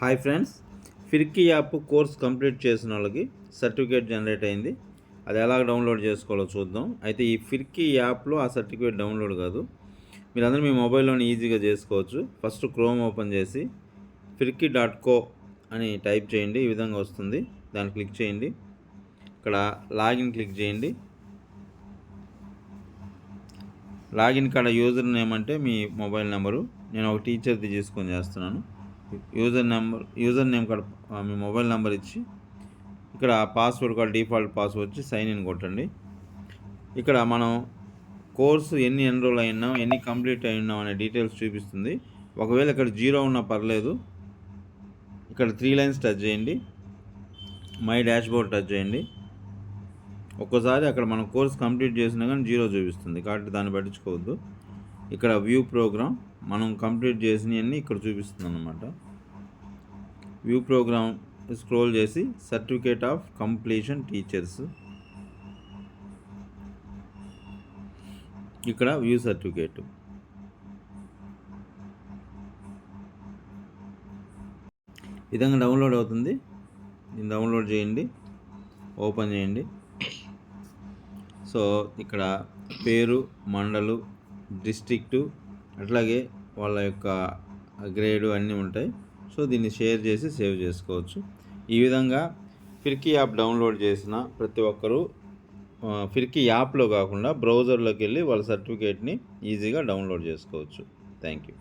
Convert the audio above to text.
Hi friends Firki app course complete చేసిన వాళ్ళకి certificate generate అయింది. అది ఎలా డౌన్లోడ్ చేసుకోవాలో చూద్దాం. అయితే ఈ ఫిర్కీ యాప్లో ఆ సర్టిఫికేట్ డౌన్లోడ్ కాదు. మీరందరూ మీ మొబైల్లోని ఈజీగా చేసుకోవచ్చు. ఫస్ట్ క్రోమ్ ఓపెన్ చేసి ఫిర్కీ డాట్ కో అని టైప్ చేయండి. ఈ విధంగా వస్తుంది. దాన్ని క్లిక్ చేయండి. ఇక్కడ లాగిన్ క్లిక్ చేయండి. లాగిన్ కాడ యూజర్ నేమ్ అంటే మీ మొబైల్ నెంబరు నేను ఒక టీచర్ది తీసుకొని చేస్తున్నాను. యూజర్ నెంబర్ యూజర్ నేమ్ కాడ మీ మొబైల్ నెంబర్ ఇచ్చి ఇక్కడ పాస్వర్డ్ కాడ డిఫాల్ట్ పాస్వర్డ్ వచ్చి సైన్ ఇన్ కొట్టండి. ఇక్కడ మనం కోర్సు ఎన్ని ఎన్రోల్ అయినాం ఎన్ని కంప్లీట్ అయినాం అనే డీటెయిల్స్ చూపిస్తుంది. ఒకవేళ ఇక్కడ జీరో ఉన్నా పర్లేదు. ఇక్కడ త్రీ లైన్స్ టచ్ చేయండి. మై డాష్ బోర్డ్ టచ్ చేయండి. ఒక్కసారి అక్కడ మనం కోర్స్ కంప్లీట్ చేసినా కానీ జీరో చూపిస్తుంది. కాబట్టి దాన్ని పట్టించుకోవద్దు. ఇక్కడ వ్యూ ప్రోగ్రామ్ మనం కంప్లీట్ చేసినవన్నీ ఇక్కడ చూపిస్తుంది అనమాట వ్యూ ప్రోగ్రామ్ స్క్రోల్ చేసి సర్టిఫికేట్ ఆఫ్ కంప్లీషన్ టీచర్స్ ఇక్కడ వ్యూ సర్టిఫికేట్. విధంగా డౌన్లోడ్ అవుతుంది. దీన్ని డౌన్లోడ్ చేయండి. ఓపెన్ చేయండి. సో ఇక్కడ పేరు మండలు డిస్ట్రిక్టు అట్లాగే వాళ్ళ యొక్క గ్రేడు అన్నీ ఉంటాయి. సో దీన్ని షేర్ చేసి సేవ్ చేసుకోవచ్చు. ఈ విధంగా ఫిర్కీ యాప్ డౌన్లోడ్ చేసిన ప్రతి ఒక్కరూ ఫిర్కీ యాప్లో కాకుండా బ్రౌజర్లోకి వెళ్ళి వాళ్ళ సర్టిఫికేట్ని ఈజీగా డౌన్లోడ్ చేసుకోవచ్చు. Thank you